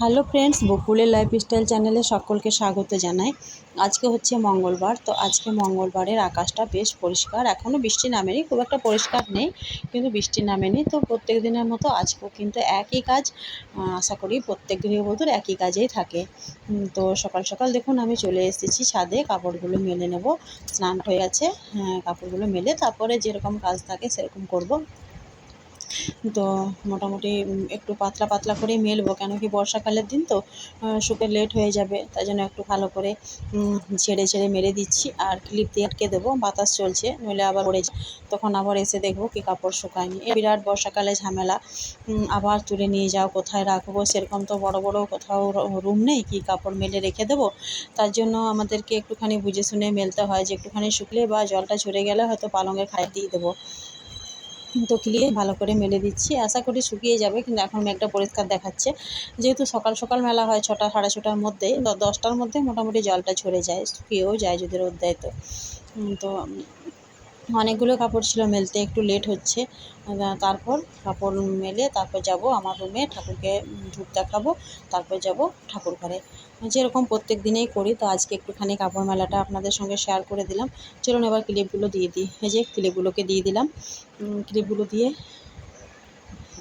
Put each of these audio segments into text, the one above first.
Hello friends বকুলের lifestyle চ্যানেলে সকলকে স্বাগত জানাই। আজকে হচ্ছে মঙ্গলবার তো আজকে মঙ্গলবারের আকাশটা বেশ পরিষ্কার। এখনও বৃষ্টি নামেনি খুব একটা পরিষ্কার নেই কিন্তু বৃষ্টি নামেনি। তো প্রত্যেক দিনের মতো আজকেও কিন্তু একই কাজ আশা করি প্রত্যেক গৃহবধূর একই কাজেই থাকে। তো সকাল সকাল দেখুন আমি চলে এসেছি ছাদে কাপড়গুলো মেলে নেব। স্নান হয়ে গেছে হ্যাঁ, কাপড়গুলো মেলে তারপরে যেরকম কাজ থাকে সেরকম করব। তো মোটামুটি একটু পাতলা পাতলা করেই মেলবো। কেন কি বর্ষাকালের দিন তো শুকে লেট হয়ে যাবে। তাই জন্য একটু ভালো করে ছেড়ে ছেড়ে মেরে দিচ্ছি। আর ক্লিপ দিয়ে আটকে দেবো, বাতাস চলছে, নইলে আবার পড়ে তখন আবার এসে দেখব কি কাপড় শুকায়নি। এ বিরাট বর্ষাকালে ঝামেলা। আবার তুলে নিয়ে যাও, কোথায় রাখব? সেরকম তো বড় বড় কোথাও রুম নেই। কি কাপড় মেলে রেখে দেবো? তার জন্য আমাদেরকে একটুখানি বুঝে শুনে মেলতে হয় যে, একটুখানি শুকলে বা জলটা ঝরে গেলে হয়তো পালঙের খায় দিয়ে দেবো। তো ক্লিয়ে ভালো করে মেলে দিচ্ছি। আশা করি শুকিয়ে যাবে, কিন্তু এখন মেঘটা পরিষ্কার দেখাচ্ছে। যেহেতু সকাল সকাল মেলা হয় ছটা, সাড়ে ছটার মধ্যে দশটার মধ্যে মোটামুটি জলটা ঝরে যায়, শুকিয়েও যায় যদি রোদ দেয় তো। তো অনেকগুলো কাপড় ছিল মেলতে, একটু লেট হচ্ছে। তারপর কাপড় মেলে তারপর যাব আমার রুমে ঠাকুরকে ধূপ দেখাবো, তারপর যাব ঠাকুর ঘরে। যেরকম প্রত্যেক দিনেই করি, তো আজকে একটুখানি কাপড় মেলাটা আপনাদের সঙ্গে শেয়ার করে দিলাম। চলুন এবার ক্লিপগুলো দিয়ে দিই। এই যে ক্লিপগুলোকে দিয়ে দিলাম। ক্লিপগুলো দিয়ে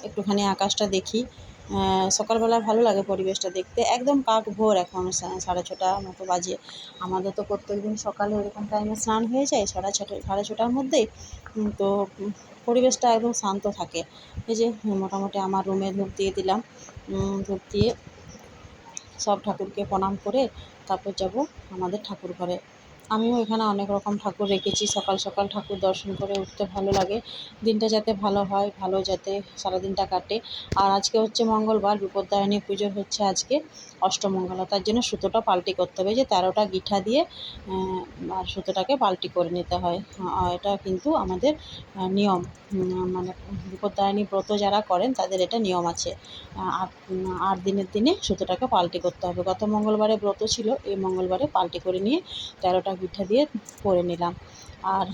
একটুখানি আকাশটা দেখি। সকালবেলা ভালো লাগে পরিবেশটা দেখতে। একদম কাক ভোর এখন সাড়ে ছটা মতো বাজে। আমাদের তো প্রত্যেক দিন সকালে এরকম টাইমে স্নান হয়ে যায়, সাড়ে ছটা, সাড়ে ছটার মধ্যেই তো পরিবেশটা একদম শান্ত থাকে। এই যে, মোটামুটি আমার রুমে ধূপ দিয়ে দিলাম। ধূপ দিয়ে সব ঠাকুরকে প্রণাম করে তারপর যাব আমাদের ঠাকুর ঘরে। আমিও এখানে অনেক রকম ঠাকুর রেখেছি। সকাল সকাল ঠাকুর দর্শন করে উঠতে ভালো লাগে। দিনটা যাতে ভালো হয়, ভালো যাতে সারাদিনটা কাটে। আর আজকে হচ্ছে মঙ্গলবার বিপত্তারিণী পুজো হচ্ছে আজকে অষ্টমঙ্গলা। তার জন্য সুতোটা পাল্টি করতে হবে যে তেরোটা গিঠা দিয়ে আর সুতোটাকে পাল্টি করে নিতে হয়। এটা কিন্তু আমাদের নিয়ম। মানে বিপত্তারিণী ব্রত যারা করেন তাদের এটা নিয়ম আছে। আট আট দিনের দিনে সুতোটাকে পাল্টি করতে হবে। গত মঙ্গলবারে ব্রত ছিল, এই মঙ্গলবারে পাল্টি করে নিয়ে তেরোটা পিঠা দিয়ে করে নিলাম। আর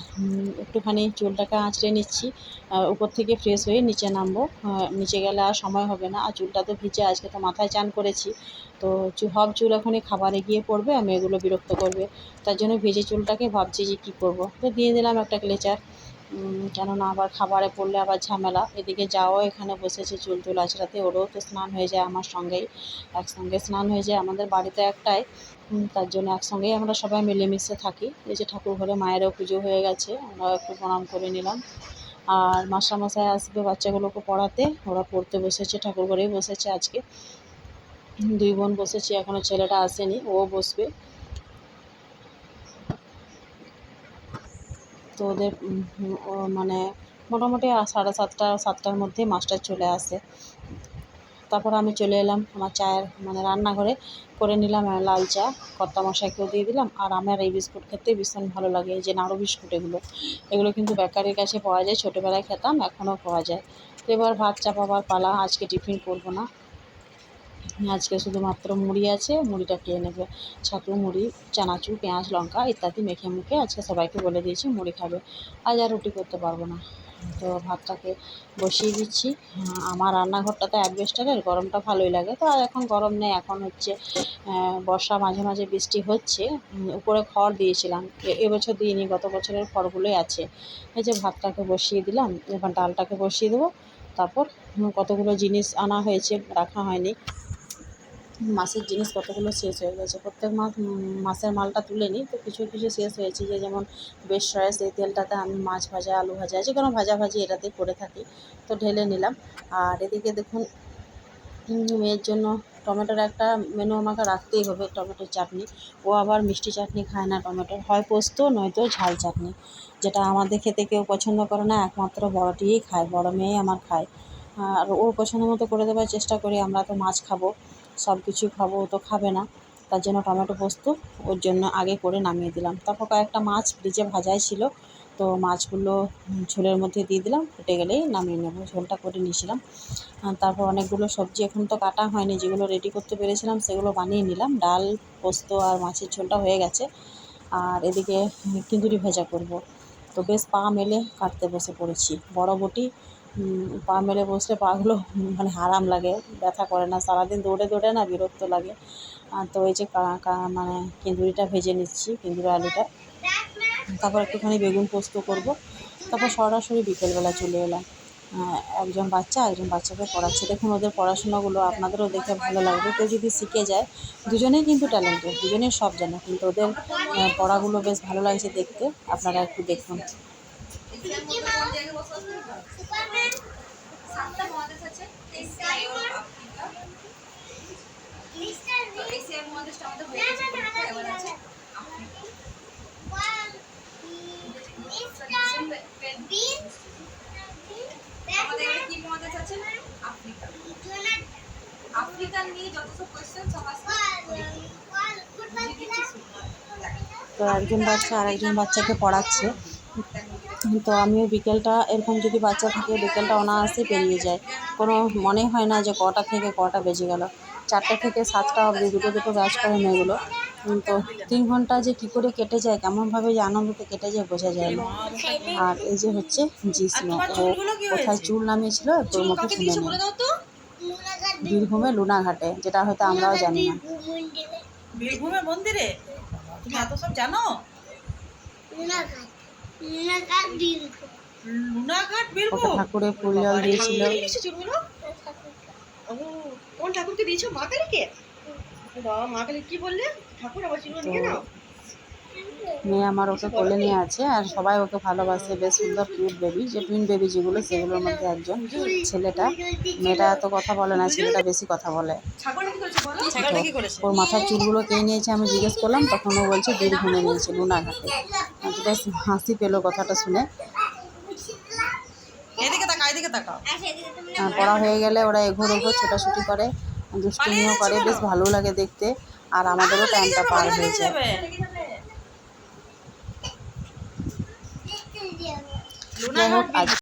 একটুখানি চুলটাকে আঁচড়ে নিচ্ছি। উপর থেকে ফ্রেশ হয়ে নিচে নামবো। নিচে গেলে আর সময় হবে না। আর চুলটা তো ভিজে আজকে তো মাথায় চান করেছি। তো সব চুল এখনই খাবারে গিয়ে পড়বে আমি এগুলো বিরক্ত করবে। তার জন্য ভেজে চুলটাকে ভাবছি যে কী করব। তো দিয়ে দিলাম একটা ক্লেচার। কেননা আবার খাবারে পড়লে আবার ঝামেলা। এদিকে যাও, এখানে বসেছে চুল টুল আঁচড়াতে ওরও তো স্নান হয়ে যায় আমার সঙ্গেই। একসঙ্গে স্নান হয়ে যায় আমাদের বাড়িতে একটাই। তার জন্য একসঙ্গেই আমরা সবাই মিলেমিশে থাকি। এই যে ঠাকুর ঘরে মায়েরও পুজো হয়ে গেছে, আমরাও একটু প্রণাম করে নিলাম। আর মাস্টারমশাই আসবে বাচ্চাগুলোকে পড়াতে। ওরা পড়তে বসেছে, ঠাকুর ঘরেই বসেছে আজকে। দুই বোন বসেছে এখনও ছেলেটা আসেনি, ও বসবে। তো ওদের মানে মোটামুটি সাড়ে সাতটা, সাতটার মধ্যে মাস্টার চলে আসে। তারপর আমি চলে এলাম আমার চায়ের মানে রান্নাঘরে। করে নিলাম লাল চা কর্তা মশাইকেও দিয়ে দিলাম। আর আমার এই বিস্কুট খেতে ভীষণ ভালো লাগে যে নাড়ু বিস্কুট এগুলো। এগুলো কিন্তু বেকারির কাছে পাওয়া যায়, ছোটোবেলায় খেতাম, এখনও পাওয়া যায়। এবার ভাত চাপাবার পালা, আজকে টিফিন করব না। আজকে শুধুমাত্র মুড়ি আছে, মুড়িটা খেয়ে নেবে। ছাতু, মুড়ি, চানাচুর, পেঁয়াজ, লঙ্কা ইত্যাদি মেখে মুখে আজকে সবাইকে বলে দিয়েছি মুড়ি খাবে। আজ আর রুটি করতে পারব না। তো ভাতটাকে বসিয়ে দিচ্ছি। আমার রান্নাঘরটা তো অ্যাডবেস্টারের গরমটা ভালোই লাগে। তো আর এখন গরম নেই, এখন হচ্ছে বর্ষা মাঝে মাঝে বৃষ্টি হচ্ছে। উপরে খড় দিয়েছিলাম। এবছর দিইনি, গত বছরের খড়গুলোই আছে। এই যে ভাতটাকে বসিয়ে দিলাম, এবার ডালটাকে বসিয়ে দেবো। তারপর কতগুলো জিনিস আনা হয়েছে, রাখা হয়নি। মাসের জিনিস কতগুলো শেষ হয়ে গেছে। প্রত্যেক মাস মাসের মালটা তুলে নিই। তো কিছু কিছু শেষ হয়েছে যে, যেমন বেশ রয়েস এই তেলটাতে আমি মাছ ভাজা, আলু ভাজা, যে কোনো ভাজাভাজি এটাতেই করে থাকি। তো ঢেলে নিলাম। আর এদিকে দেখুন মেয়ের জন্য টমেটোর একটা মেনু আমাকে রাখতেই হবে, টমেটোর চাটনি। ও আবার মিষ্টি চাটনি খায় না টমেটোর। হয় পোস্ত, নয়তো ঝাল চাটনি, যেটা আমাদের খেতে কেউ পছন্দ করে না। একমাত্র বড়টিই খায়, বড় মেয়ে আমার খায়। আর ওর পছন্দ মতো করে দেওয়ার চেষ্টা করি, আমরা তো মাছ খাব। সব কিছু খাব, ও তো খাবে না। তার জন্য টমেটো পোস্ত ওর জন্য আগে করে নামিয়ে দিলাম। তারপর কয়েকটা মাছ ফ্রিজে ভাজাই ছিল, তো মাছগুলো ঝোলের মধ্যে দিয়ে দিলাম, ফুটে গেলেই নামিয়ে নেব। ঝোলটা করে নিয়েছিলাম। তারপর অনেকগুলো সবজি এখন তো কাটা হয়নি, যেগুলো রেডি করতে পেরেছিলাম সেগুলো বানিয়ে নিলাম। ডাল, পোস্ত আর মাছের ঝোলটা হয়ে গেছে। আর এদিকে কিঁদুরি ভেজা করব। তো বেশ পা মেলে কাটতে বসে পড়েছি। বড় বটি পা মেলে বসলে পাগুলো মানে আরাম লাগে, ব্যথা করে না। সারাদিন দৌড়ে দৌড়ে না বিরক্ত লাগে। আর তো ওই যে মানে কেঁদুরিটা ভেজে নিচ্ছি, কেঁদুরি আলুটা। তারপর একটুখানি বেগুন পোস্ত করব। তারপর সরাসরি বিকেলবেলা চলে এলাম। একজন বাচ্চা একজন বাচ্চাকে পড়াচ্ছে। দেখুন ওদের পড়াশোনাগুলো আপনাদেরও দেখে ভালো লাগবে। কেউ যদি শিখে যায়, দুজনেই কিন্তু ট্যালেন্টেড দুজনেই সব জানে। কিন্তু ওদের পড়াগুলো বেশ ভালো লাগছে দেখতে। আপনারা একটু দেখুন। সাতটা মহাদেশ আছে আমাদের কি মহাদেশ আছে নিয়ে যত কোয়েশ্চেন তো একজন বাচ্চা আর একজন বাচ্চাকে পড়াচ্ছে। তো আমিও বিকেলটা এরকম যদি বাচ্চা থাকে বিকেলটা অনায়াসে পেরিয়ে যায়। কোনো মনে হয় না যে কটা থেকে কটা বেজে গেল। চারটে থেকে সাতটা অবধি দুটো দুটো ব্যাচ করে মেয়েগুলো। তো তিন ঘণ্টা যে কী করে কেটে যায় কেমনভাবে যে আনন্দতে কেটে যায় বোঝা যায় না। আর এই যে হচ্ছে জিষ্ণু ও কোথায় চুল নামিয়েছিল তোর মুখে শুনে নিই বীরভূমে লুনাঘাটে যেটা হয়তো আমরাও জানি না। বীরভূমের মন্দিরে? তুমি এত সব জানো? লুনাঘাট বীরভূম। ঠাকুরে ফুল জল দিয়েছিল। কোন ঠাকুরকে দিয়েছ? মা কালীকে? বাবা মা কালী কি বললে? ঠাকুর আবার চিরুনি নিয়ে নাও। মেয়ে আমার ওকে কোলে নিয়ে আছে আর সবাই ওকে ভালোবাসে। বেশ সুন্দর কিউট বেবি যে টুইন বেবি যেগুলো সেগুলোর মধ্যে একজন ছেলেটা। মেয়েটা এত কথা বলে না ছেলেটা বেশি কথা বলে। ওর মাথার চুলগুলো কে নিয়েছে আমি জিজ্ঞেস করলাম তখন ও বলছে বীরভূমে নিয়েছে লুনাঘাটে বেশ হাসি পেল কথাটা শুনে। আর পড়া হয়ে গেলে ওরা এঘোর ওঘোর ছোটাছুটি করে দুষ্টুমিও করে বেশ ভালো লাগে দেখতে। আর আমাদেরও টাইমটা পার হয়ে যায়। আজ